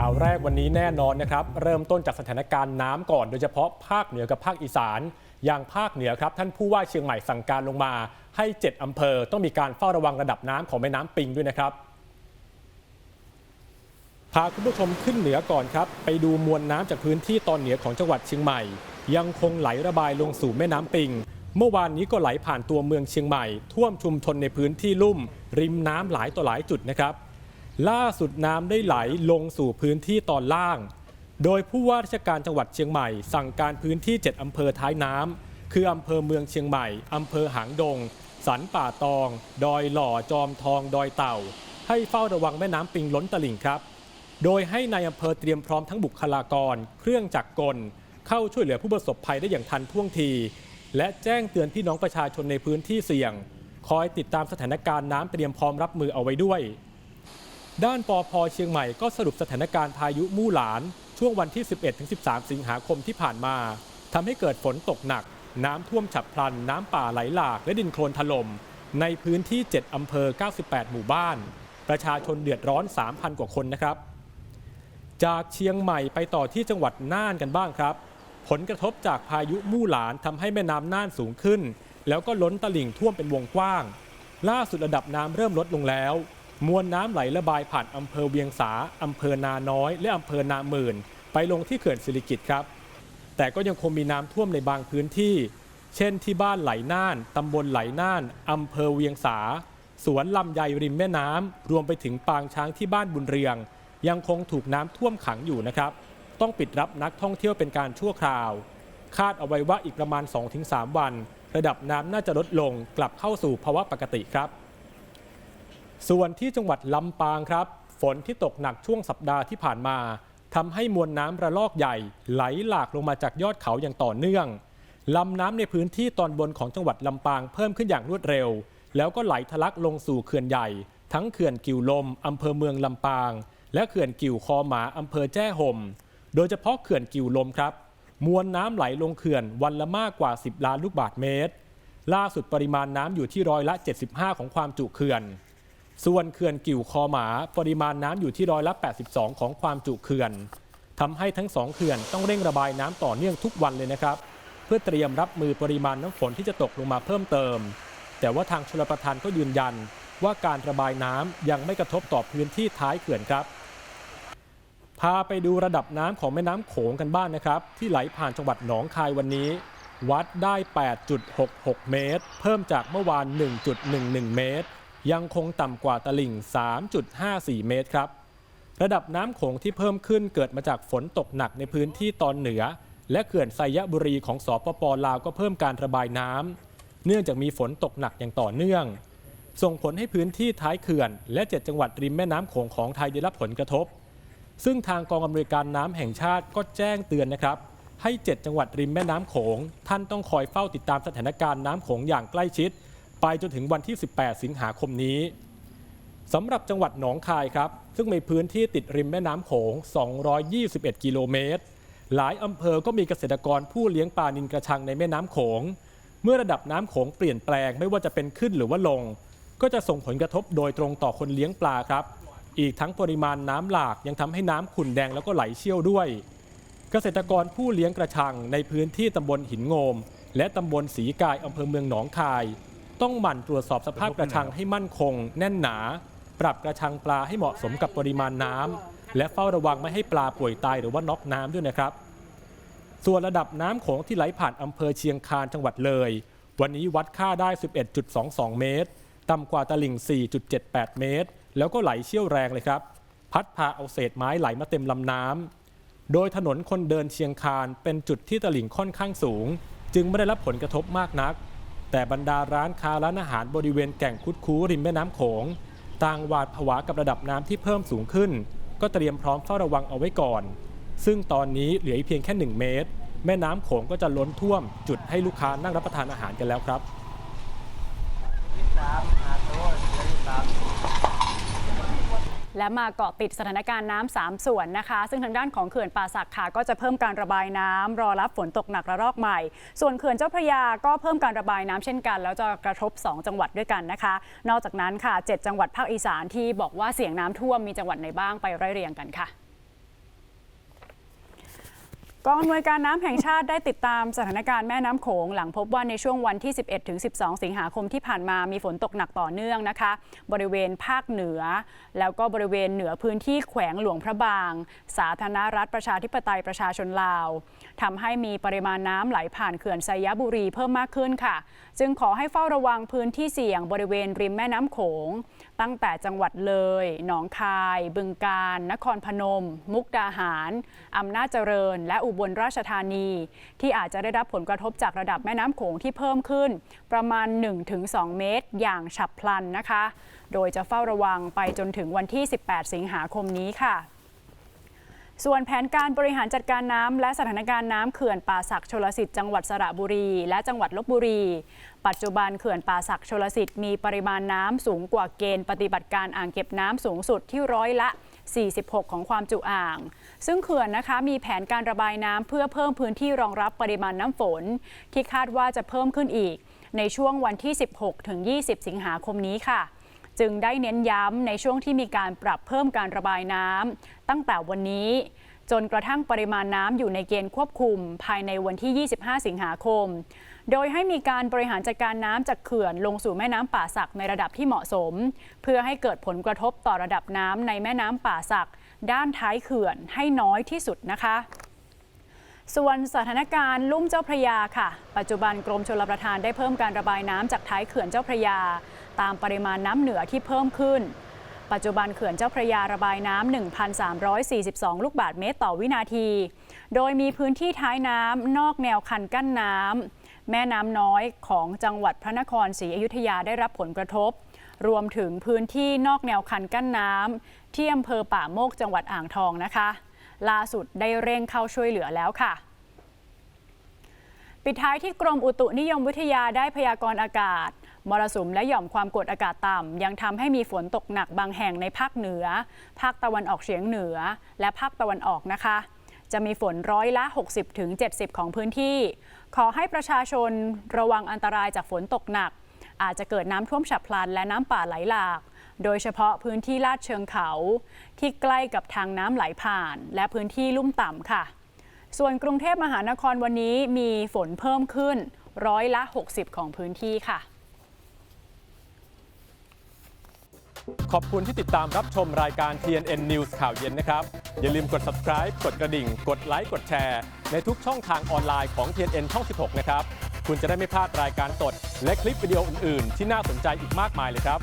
ข่าวแรกวันนี้แน่นอนนะครับ เริ่มต้นจากสถานการณ์น้ำก่อน โดยเฉพาะภาคเหนือกับภาคอีสาน อย่างภาคเหนือครับ ท่านผู้ว่าเชียงใหม่สั่งการลงมา ให้ 7อำเภอ ต้องมีการเฝ้าระวังระดับน้ำของแม่น้ำปิงด้วยนะครับพาคุณผู้ชมขึ้นเหนือก่อนครับ ไปดูมวลน้ำจากพื้นที่ตอนเหนือของจังหวัดเชียงใหม่ ยังคงไหลระบายลงสู่แม่น้ำปิง เมื่อวานนี้ก็ไหลผ่านตัวเมืองเชียงใหม่ ท่วมชุมชนในพื้นที่ลุ่ม ริมน้ำหลายต่อหลายจุดนะครับ ล่าสุดน้ำได้ไหลลงสู่พื้นที่ตอนล่าง โดยผู้ว่าราชการจังหวัดเชียงใหม่ สั่งการพื้นที่ 7 อำเภอท้ายน้ำคืออำเภอเมืองเชียงใหม่ อำเภอหางดง สันป่าตอง ดอยหล่อจอมทอง ดอยเต่า ให้เฝ้าระวังแม่น้ำปิงล้นตลิ่งครับ โดยให้ในายอำเภอเตรียมพร้อมทั้งบุคลากร เครื่องจักรกล เข้าช่วยเหลือผู้ประสบภัยได้อย่างทันท่วงที และแจ้งเตือนพี่น้องประชาชนในพื้นที่เสี่ยง คอยติดตามสถานการณ์น้ำเตรียมพร้อมรับมือเอาไว้ด้วย ด้านปอพเชียงใหม่ก็สรุปสถานการณ์พายุมู่หลาน ช่วงวันที่ 11-13 สิงหาคมที่ผ่านมาทำให้เกิดฝนตกหนัก น้ำท่วมฉับพลัน น้ำป่าไหลหลาก และดินโคลนถล่ม ในพื้นที่ 7 อำเภอ 98 หมู่บ้าน ประชาชนเดือดร้อน 3,000 กว่าคนนะครับ จากเชียงใหม่ไปต่อที่จังหวัดน่านกันบ้างครับ ผลกระทบจากพายุมู่หลานทำให้แม่น้ำน่านสูงขึ้น แล้วก็ล้นตลิ่งท่วมเป็นวงกว้าง ล่าสุดระดับน้ำเริ่มลดลงแล้ว มวลน้ำไหลระบายผ่านอำเภอเวียงสาอำเภอนาน้อย และอำเภอนาหมื่น ไปลงที่เขื่อนสิริกิตครับ แต่ก็ยังคงมีน้ำท่วมในบางพื้นที่ เช่นที่บ้านไหลน่านตำบลไหลน่านอำเภอเวียงสา สวนลำไยริมแม่น้ำรวมไปถึงปางช้างที่บ้านบุญเรือง ยังคงถูกน้ำท่วมขังอยู่นะครับ ต้องปิดรับนักท่องเที่ยวเป็นการชั่วคราว คาดเอาไว้ว่าอีกประมาณ 2-3 วัน ระดับน้ำน่าจะลดลงกลับเข้าสู่ภาวะปกติครับ ส่วนที่จังหวัดลำปางครับ ฝนที่ตกหนักช่วงสัปดาห์ที่ผ่านมาทำให้มวลน้ำระลอกใหญ่ ไหลหลากลงมาจากยอดเขาอย่างต่อเนื่องลำน้ำในพื้นที่ตอนบนของจังหวัดลำปางเพิ่มขึ้นอย่างรวดเร็ว แล้วก็ไหลทะลักลงสู่เขื่อนใหญ่ ทั้งเขื่อนกิวลมอำเภอเมืองลำปาง และเขื่อนกิวคอหมาอำเภอแจ้ห่มโดยเฉพาะเขื่อนกิวลมครับ มวลน้ำไหลลงเขื่อนวันละมากกว่า 10 ล้านลูกบาศก์เมตร ล่าสุดปริมาณน้ำอยู่ที่ร้อยละ 75 ของความจุเขื่อน ส่วนเขื่อนกิ่วคอหมา ปริมาณน้ำอยู่ที่ร้อยละ 82 ของความจุเขื่อนทำให้ทั้งสองเขื่อนต้องเร่งระบายน้ำต่อเนื่องทุกวันเลยนะครับ เพื่อเตรียมรับมือปริมาณน้ำฝนที่จะตกลงมาเพิ่มเติม แต่ว่าทางชลประทานก็ยืนยันว่าการระบายน้ำยังไม่กระทบต่อพื้นที่ท้ายเขื่อนครับ พาไปดูระดับน้ำของแม่น้ำโขงกันบ้างนนะครับ ที่ไหลผ่านจังหวัดหนองคายวันนี้ วัดได้ 8.66 เมตร เพิ่มจากเมื่อวาน 1.11 เมตร ยังคงต่ำกว่าตลิ่ง 3.54 เมตรครับ ระดับน้ำโขงที่เพิ่มขึ้นเกิดมาจากฝนตกหนักในพื้นที่ตอนเหนือ และเขื่อนไซยบุรีของสปปลาวก็เพิ่มการระบายน้ำเนื่องจากมีฝนตกหนักอย่างต่อเนื่อง ส่งผลให้พื้นที่ท้ายเขื่อน และ 7 จังหวัดริมแม่น้ำโขงของไทยได้รับผลกระทบ ซึ่งทางกองอำนวยการน้ำแห่งชาติก็แจ้งเตือนนะครับให้ 7 จังหวัดริมแม่น้ำโขง ท่านต้องคอยเฝ้าติดตามสถานการณ์น้ำโขงอย่างใกล้ชิด ไปจนถึงวันที่ 18 สิงหาคมนี้สำหรับจังหวัดหนองคายครับ ซึ่งมีพื้นที่ติดริมแม่น้ำโขง 221 กิโลเมตร หลายอำเภอก็มีเกษตรกรผู้เลี้ยงปลานินกระชังในแม่น้ำโขง เมื่อระดับน้ำโขงเปลี่ยนแปลงไม่ว่าจะเป็นขึ้นหรือว่าลง ก็จะส่งผลกระทบโดยตรงต่อคนเลี้ยงปลาครับ อีกทั้งปริมาณน้ำหลากยังทำให้น้ำขุ่นแดงแล้วก็ไหลเชี่ยวด้วย เกษตรกรผู้เลี้ยงกระชังในพื้นที่ตำบลหินโงม และตำบลสีกายอำเภอเมืองหนองคาย ต้องหมั่นตรวจสอบสภาพกระชังให้มั่นคง แน่นหนา ปรับกระชังปลาให้เหมาะสมกับปริมาณน้ำและเฝ้าระวังไม่ให้ปลาป่วยตายหรือว่าน็อกน้ำด้วยนะครับ ส่วนระดับน้ำโขงที่ไหลผ่านอำเภอเชียงคานจังหวัดเลย วันนี้วัดค่าได้ 11.22 เมตร ต่ำกว่าตลิ่ง 4.78 เมตร แล้วก็ไหลเชี่ยวแรงเลยครับ พัดพาเอาเศษไม้ไหลมาเต็มลำน้ำโดยถนนคนเดินเชียงคานเป็นจุดที่ตลิ่งค่อนข้างสูง จึงไม่ได้รับผลกระทบมากนัก แต่บรรดาร้านค้าร้านอาหารบริเวณแก่งคุดคูริมแม่น้ำโขงต่างหวาดผวากับระดับน้ำที่เพิ่มสูงขึ้น ก็เตรียมพร้อมเฝ้าระวังเอาไว้ก่อน ซึ่งตอนนี้เหลืออีกเพียงแค่ 1 เมตร แม่น้ำโขงก็จะล้นท่วม จุดให้ลูกค้านั่งรับประทานอาหารกันแล้วครับ และมาเกาะติดสถานการณ์น้ำสามส่วนนะคะ ซึ่งทางด้านของเขื่อนป่าสักค่ะก็จะเพิ่มการระบายน้ำรอรับฝนตกหนักระลอกใหม่ ส่วนเขื่อนเจ้าพระยาก็เพิ่มการระบายน้ำเช่นกัน แล้วจะกระทบ 2 จังหวัดด้วยกันนะคะ นอกจากนั้นค่ะ 7 จังหวัดภาคอีสานที่บอกว่าเสี่ยงน้ำท่วมมีจังหวัดไหนบ้างไปไล่เรียงกันค่ะ กองอำนวยการน้ำแห่งชาติได้ติดตามสถานการณ์แม่น้ำโขง หลังพบว่าในช่วงวันที่ 11 ถึง 12 สิงหาคมที่ผ่านมามีฝนตกหนักต่อเนื่องนะคะ บริเวณภาคเหนือ แล้วก็บริเวณเหนือพื้นที่แขวงหลวงพระบาง สาธารณรัฐประชาธิปไตยประชาชนลาวทำให้มีปริมาณน้ำไหลผ่านเขื่อนไซยบุรีเพิ่มมากขึ้นค่ะ จึงขอให้เฝ้าระวังพื้นที่เสี่ยงบริเวณริมแม่น้ำโขง ตั้งแต่จังหวัดเลย หนองคาย บึงกาฬนครพนม มุกดาหารอำนาจเจริญ และอุบลราชธานี ที่อาจจะได้รับผลกระทบจากระดับแม่น้ำโขงที่เพิ่มขึ้น ประมาณ 1-2 เมตร อย่างฉับพลันนะคะ โดยจะเฝ้าระวังไปจนถึงวันที่ 18 สิงหาคมนี้ค่ะ ส่วนแผนการบริหารจัดการน้ำและสถานการณ์น้ำเขื่อนป่าสักชลสิทธิ์จังหวัดสระบุรี และจังหวัดลบบุรี ปัจจุบันเขื่อนป่าสักชลสิทธิ์มีปริมาณน้ำสูงกว่าเกณฑ์ปฏิบัติการอ่างเก็บน้ำสูงสุดที่ร้อยละ 46 ของความจุอ่าง ซึ่งเขื่อนนะคะมีแผนการระบายน้ำเพื่อเพิ่มพื้นที่รองรับปริมาณน้ำฝน ที่คาดว่าจะเพิ่มขึ้นอีก ในช่วงวันที่ 16 ถึง 20 สิงหาคมนี้ค่ะ จึงได้เน้นย้ำในช่วงที่มีการปรับเพิ่มการระบายน้ำตั้งแต่วันนี้ จนกระทั่งปริมาณน้ำอยู่ในเกณฑ์ควบคุม ภายในวันที่ 25 สิงหาคม โดยให้มีการบริหารจัดการน้ำจากเขื่อนลงสู่แม่น้ำป่าสักในระดับที่เหมาะสม เพื่อให้เกิดผลกระทบต่อระดับน้ำในแม่น้ำป่าสัก ด้านท้ายเขื่อนให้น้อยที่สุดนะคะส่วนสถานการณ์ลุ่มเจ้าพระยาค่ะ ปัจจุบันกรมชลประทานได้เพิ่มการระบายน้ำจากท้ายเขื่อนเจ้าพระยา ตามปริมาณน้ำเหนือที่เพิ่มขึ้น ปัจจุบันเขื่อนเจ้าพระยาระบายน้ำ 1,342 ลูกบาศก์เมตรต่อวินาที โดยมีพื้นที่ท้ายน้ำนอกแนวคันกั้นน้ำ แม่น้ำน้อยของจังหวัดพระนครศรีอยุธยาได้รับผลกระทบ รวมถึงพื้นที่นอกแนวคันกั้นน้ำที่อำเภอป่าโมกจังหวัดอ่างทองนะคะ ล่าสุดได้เร่งเข้าช่วยเหลือแล้วค่ะปิดท้ายที่กรมอุตุนิยมวิทยาได้พยากรณ์อากาศ มรสุมและหย่อมความกดอากาศต่ำยังทำให้มีฝนตกหนักบางแห่งในภาคเหนือ ภาคตะวันออกเฉียงเหนือ และภาคตะวันออกนะคะ จะมีฝนร้อยละ 60-70ถึง70 ของพื้นที่ ขอให้ประชาชนระวังอันตรายจากฝนตกหนัก อาจจะเกิดน้ำท่วมฉับพลันและน้ำป่าไหลหลาก โดยเฉพาะพื้นที่ลาดเชิงเขา ที่ใกล้กับทางน้ำไหลผ่าน และพื้นที่ลุ่มต่ำค่ะ ส่วนกรุงเทพมหานครวันนี้มีฝนเพิ่มขึ้นร้อยละ 60 ของพื้นที่ค่ะ ขอบคุณที่ติดตามรับชมรายการ TNN News ข่าวเย็นนะครับ อย่าลืมกด subscribe กดกระดิ่ง กดไลค์ กดแชร์ ในทุกช่องทางออนไลน์ของ TNN ช่อง 16 นะครับ คุณจะได้ไม่พลาดรายการสด และคลิปวิดีโออื่น ๆ ที่น่าสนใจอีกมากมายเลยครับ